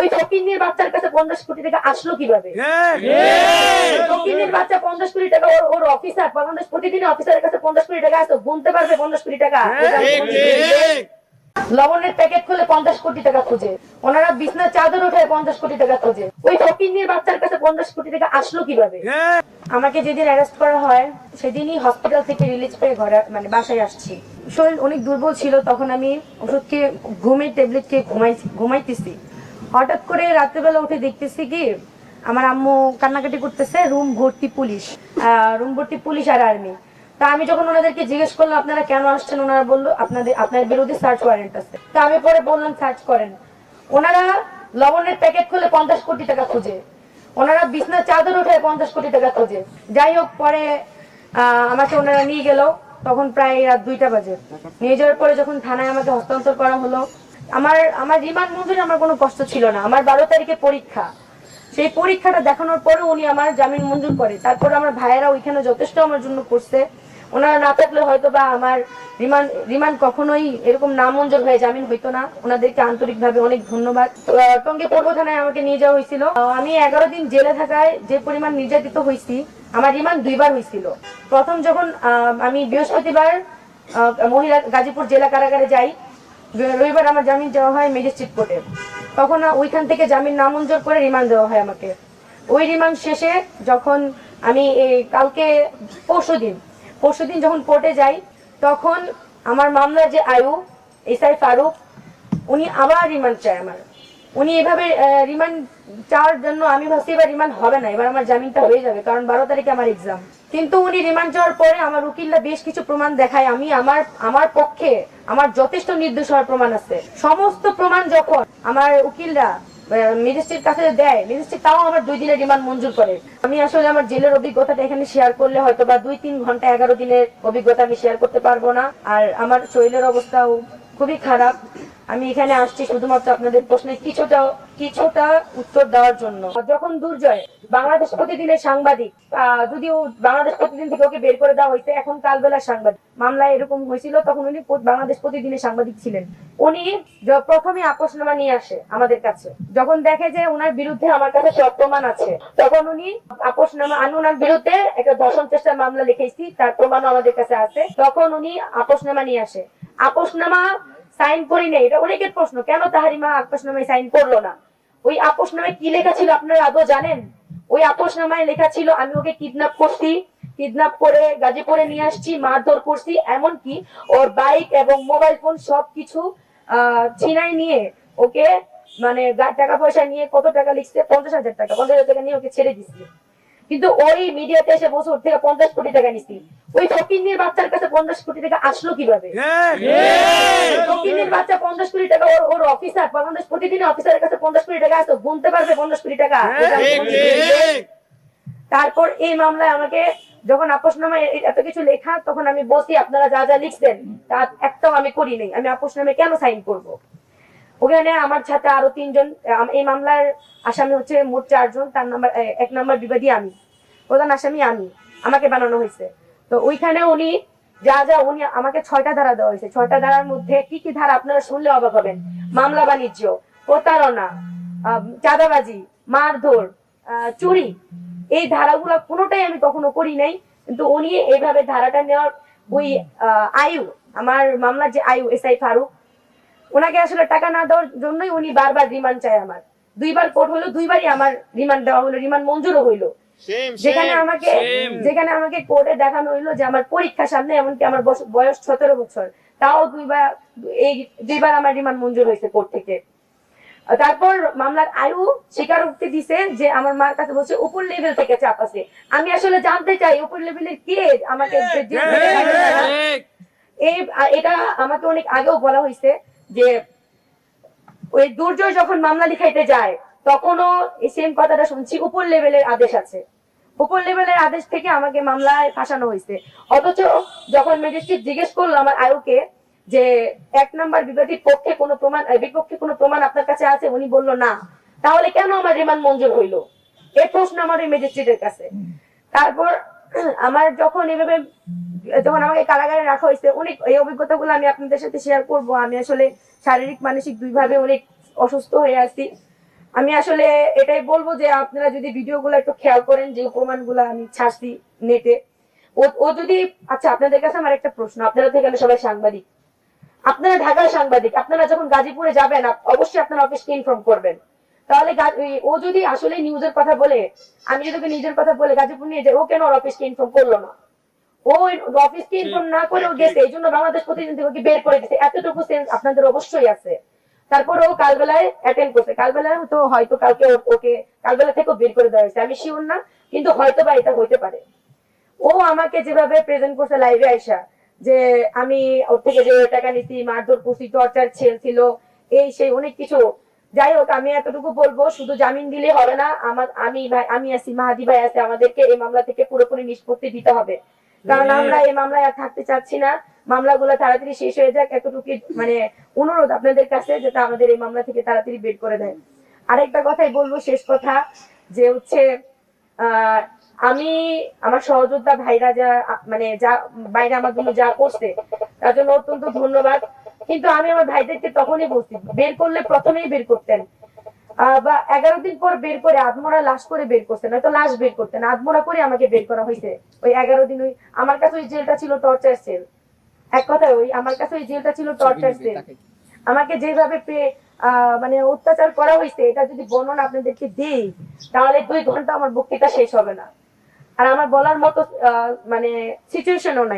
ওই বাচ্চার কাছে পঞ্চাশ কোটি টাকা আসলো কীভাবে? বাচ্চা পঞ্চাশ কোটি টাকা ওর ওর অফিসার পঞ্চাশ প্রতিদিন অফিসারের কাছে পঞ্চাশ কোটি টাকা আসতো গুনতে পারবে পঞ্চাশ কোটি টাকা। লবণের প্যাকেট খুলে পঞ্চাশ কোটি টাকা খুঁজে। ওনারা বিছনার চাদর উঠায় পঞ্চাশ কোটি টাকা খুঁজে। ওই ফকিন্নির বাচ্চার কাছে পঞ্চাশ কোটি টাকা আসলো কীভাবে? আমাকে যেদিন অ্যারেস্ট করা হয় সেদিনই হসপিটাল থেকে রিলিজ পেয়ে ঘরে মানে বাসায় আসছি। শরীর অনেক দুর্বল ছিল তখন আমি ওষুধ খেয়ে ঘুমের ট্যাবলেট খেয়ে ঘুমাই ঘুমাইতেছি। হঠাৎ করে রাত্রেবেলা উঠে দেখতেছি কি, আমার আম্মু কান্নাকাটি করতেছে, রুম ভর্তি পুলিশ রুম ভর্তি পুলিশ আর আর্মি। তা আমি যখন ওনাদেরকে জিজ্ঞেস করলাম, আপনারা কেন আসছেন? ওনারা বলল, আপনাদের, আপনার বিরুদ্ধে সার্চ ওয়ারেন্ট আছে। তা আমি পরে বললাম সার্চ করেন। ওনারা লবণের প্যাকেট খুলে পঞ্চাশ কোটি টাকা খুঁজে। ওনারা বিছনার চাদর উঠে পঞ্চাশ কোটি টাকা খোঁজে। যাই হোক, পরে আমাকে ওনারা নিয়ে গেল। তখন প্রায় রাত দুইটা বাজে। নিয়ে যাওয়ার পরে যখন থানায় আমাকে হস্তান্তর করা হলো আমার আমার রিমান্ড মঞ্জুরি আমার কোনো কষ্ট ছিল না। আমার বারো তারিখে পরীক্ষা। সেই পরীক্ষাটা দেখানোর পরে উনি আমার জামিন মঞ্জুর করে। তারপর আমার ভাইয়েরা ওইখানে যথেষ্ট আমার জন্য করছে। ওনারা না থাকলে হয়তো বা আমার রিমান্ড রিমান্ড কখনোই এরকম না মঞ্জুর হয়ে জামিন হইতো না। ওনাদেরকে আন্তরিকভাবে অনেক ধন্যবাদ। টঙ্গী পূর্ব থানায় আমাকে নিয়ে যাওয়া হয়েছিল। আমি এগারো দিন জেলে থাকায় যে পরিমাণ নির্যাতিত হয়েছি, আমার রিমান্ড দুইবার হয়েছিল। প্রথম যখন আমি বৃহস্পতিবার মহিলা গাজীপুর জেলা কারাগারে যাই রবিবার আমার জামিন দেওয়া হয় ম্যাজিস্ট্রেট কোর্টে তখন ওইখান থেকে জামিন নামঞ্জুর করে রিমান্ড দেওয়া হয় আমাকে। ওই রিমান্ড শেষে যখন আমি কালকে পরশু দিন যখন কোর্টে যাই, তখন আমার মামলার যে আয়ু এসআই ফারুক, উনি আবার রিমান্ড চায় আমার। উনি এভাবে রিমান্ড চাওয়ার জন্য আমি ভাবছি এবার রিমান্ড হবে না, এবার আমার জামিনটা হয়ে যাবে, কারণ বারো তারিখে আমার এক্সাম কিন্তু উনি রিমান্ড যাওয়ার পরে আমার উকিলরা বেশ কিছু প্রমাণ দেখায়, আমি আমার আমার পক্ষে আমার যথেষ্ট নির্দোষ হওয়ার প্রমাণ আছে। সমস্ত প্রমাণ যখন আমার উকিলরা ম্যাজিস্ট্রেট কাছে দেয় ম্যাজিস্ট্রেট তাও আমার দুই দিনের রিমান্ড মঞ্জুর করে। আমি আসলে আমার জেলের অভিজ্ঞতাটা এখানে শেয়ার করলে হয়তো বা দুই তিন ঘণ্টা, এগারো দিনের অভিজ্ঞতা আমি শেয়ার করতে পারব না। আর আমার শরীরের অবস্থাও খুবই খারাপ। আমি এখানে আসছি শুধুমাত্র আপনাদের প্রশ্নের কিছুটা কিছুটা উত্তর দেওয়ার জন্য। যখন দুর্জয় বাংলাদেশ প্রতিদিনের সাংবাদিক যদিও বাংলাদেশ প্রতিদিন থেকে ওকে বের করে দেওয়া হয়েছে, এখন কালবেলার সাংবাদিক। মামলায় এরকম হয়েছিল তখন উনি বাংলাদেশ প্রতিদিনের সাংবাদিক ছিলেন। উনি প্রথমে আপোষনামা নিয়ে আসে আমাদের কাছে। যখন দেখে যে ওনার বিরুদ্ধে আমার কাছে সব প্রমাণ আছে, তখন উনি আপোষনামা, আমি ওনার বিরুদ্ধে একটা ধর্ষণ চেষ্টার মামলা লিখেছি, তার প্রমাণও আমাদের কাছে আছে। তখন উনি আপোষনামা নিয়ে আসে। আপোষনামা সাইন করি নাই, এটা অনেকের প্রশ্ন, কেন তাহারিমা আপোষনামায় সাইন করল না? ওই আপোষনামায় কি লেখা ছিল আপনারা আদৌ জানেন? ওই আপোষনামায় লেখা ছিল, আমি ওকে কিডন্যাপ করছি কিডন্যাপ করে গাজীপুরে নিয়ে আসছি, মারধর করছি, এমনকি ওর বাইক এবং মোবাইল ফোন সবকিছু ছিনাই নিয়ে ওকে মানে টাকা পয়সা নিয়ে কত টাকা লিখছে? পঞ্চাশ হাজার টাকা, পঞ্চাশ হাজার টাকা নিয়ে ওকে ছেড়ে দিচ্ছি। কিন্তু ওই মিডিয়াতে এসে বসে ওর থেকে পঞ্চাশ কোটি টাকা নিচ্ছি। ওই ফকিন্নির বাচ্চার কাছে পঞ্চাশ কোটি টাকা আসলো কীভাবে? ফকিন্নির বাচ্চা পঞ্চাশ কোটি টাকা ওর ওর অফিসার পঞ্চাশ প্রতিদিন অফিসারের কাছে পঞ্চাশ কোটি টাকা আসতো গুনতে পারবে পঞ্চাশ কোটি টাকা। আমি তারপর এই মামলায় আমাকে যখন আপোষনামা এত কিছু লেখা তখন আমি বসি আপনারা যা যা লিখছেন তা একটাও আমি করি নাই আমি আপোষনামে কেন সাইন করব? ওখানে আমার সাথে আরও তিনজন এই মামলার আসামি হচ্ছে মোট চারজন, তার নাম্বার এক নাম্বার বিবাদী আমি। প্রধান আসামি আমি, আমাকে বানানো হয়েছে। তো ওইখানে উনি যা যা, উনি আমাকে ছয়টা ধারা দেওয়া হয়েছে। ছয়টা ধারার মধ্যে কি কি ধারা আপনারা শুনলে অবাক হবেন? মামলা বাণিজ্য, প্রতারণা চাঁদাবাজি, মারধর চুরি। এই ধারাগুলো কোনোটাই আমি কখনো করি নাই, কিন্তু উনি এইভাবে ধারাটা নেওয়ার ওই আয়ু, আমার মামলার যে আয়ু, এস আই ফারুক ওনাকে আসলে টাকা না দেওয়ার জন্যই উনি বারবার রিমান্ড চায় আমার। দুইবার কোর্ট হলো দুইবারই আমার রিমান্ড দেওয়া হলো রিমান্ড মঞ্জুরও হইল। যেখানে আমাকে যেখানে আমাকে কোর্টে দেখানো হইল যে আমার পরীক্ষা সামনে এমনকি আমার বয়স- সতেরো বছর। তাও দুইবার এই দুইবার আমার রিমান্ড মঞ্জুর হয়েছে কোর্ট থেকে। তারপর মামলার আয়ু স্বীকারোক্তি দিছে যে আমার মার কাছে বলছে উপর লেভেল থেকে চাপ আছে। আমি আসলে জানতে চাই উপর লেভেলের কে আমাকে এই এটা আমাকে অনেক আগেও বলা হয়েছে যে ওই দুর্জয় যখন মামলা লিখাইতে যায়, তখনও এই সেম কথাটা শুনছি, উপর লেভেলের আদেশ আছে। উপর লেভেলের আদেশ থেকে আমাকে মামলায় ফাঁসানো হয়েছে। অথচ যখন ম্যাজিস্ট্রেট জিজ্ঞেস করল আমার আয়ুকে যে, এক নাম্বার বিবাদীর পক্ষে কোনো প্রমাণ বিপক্ষে কোনো প্রমাণ আপনার কাছে আছে? উনি বলল, না। তাহলে কেন আমার রিমান্ড মঞ্জুর হইল? এই প্রশ্ন আমার ওই ম্যাজিস্ট্রেটের কাছে। তারপর আমার যখন এভাবে যখন আমাকে কারাগারে রাখা হয়েছে, অনেক এই অভিজ্ঞতাগুলো আমি আপনাদের সাথে শেয়ার করব। আমি আসলে শারীরিক, মানসিক দুইভাবে অনেক অসুস্থ হয়ে আছি। আমি আসলে এটাই বলব যে আপনারা যদি ভিডিওগুলো একটু খেয়াল করেন যে প্রমাণগুলো আমি ছাড়ছি নেটে। ও ও যদি আচ্ছা আপনাদের কাছে আমার একটা প্রশ্ন। আপনারা তো এখানে সবাই সাংবাদিক। আপনারা ঢাকার সাংবাদিক, আপনারা যখন গাজীপুরে যাবেন অবশ্যই আপনার অফিসকে ইনফর্ম করবেন। তাহলে ও যদি আসলে নিউজের কথা বলে, আমি যদি নিজের কথা বলে গাজীপুর নিয়ে যাই, ও কেন ওর অফিসকে ইনফর্ম করল না? ওই অফিসকে ইনফর্ম না করে ও গেছে এই জন্য বাংলাদেশ প্রতিদিন থেকে বের করে এতটুকু সেন্স আপনাদের অবশ্যই আছে। তারপর ও কালবেলায় অ্যাটেন্ড করছে। কালবেলায় তো হয়তো কালকে ওকে কালবেলা থেকে বের করে দেওয়া হয়েছে। আমি শিওর না কিন্তু হয়তো বা এটা হইতে পারে। ও আমাকে যেভাবে প্রেজেন্ট করছে লাইভে আইসা যে আমি ওর থেকে যে টাকা নিছি মারধর করছি টর্চার ছিল এই সেই অনেক কিছু। যাই হোক আমি এতটুকু বলব শুধু জামিন দিলে হবে না। আমার আমি আমি আছি মাহাদি ভাই আছে আমাদেরকে এই মামলা থেকে পুরোপুরি নিষ্পত্তি দিতে হবে। কারণ আমরা এই মামলায় আর থাকতে চাচ্ছি না। মামলাগুলো তাড়াতাড়ি শেষ হয়ে যাক। এতটুকু মানে অনুরোধ আপনাদের কাছে যাতে আমাদের এই মামলা থেকে তাড়াতাড়ি বের করে দেয়। আরেকটা কথাই বলব শেষ কথা যে হচ্ছে আহ, আমি আমার সহযোদ্ধা ভাইরা যা মানে যা বাইরে আমার জন্য যা করছে তার জন্য অত্যন্ত ধন্যবাদ। কিন্তু আমি আমার ভাইদেরকে তখনই বলছি বের করলে প্রথমেই বের করতেন। বা এগারো দিন পর বের করে আধমরা লাশ করে বের করতেন হয়তো লাশ বের করতেন আধমরা করে আমাকে বের করা হয়েছে। ওই এগারো দিন ওই আমার কাছে ওই জেলটা ছিল টর্চার সেল এক কথায় ওই আমার কাছে ওই জেলটা ছিল টর্চার সেল আমাকে যেভাবে মানে অত্যাচার করা হয়েছে এটা যদি বর্ণনা আপনাদেরকে দেই তাহলে দুই ঘণ্টা আমার বক্তৃতা শেষ হবে না। আর আমার বলার মতো আহ, মানে সিচুয়েশনও নাই।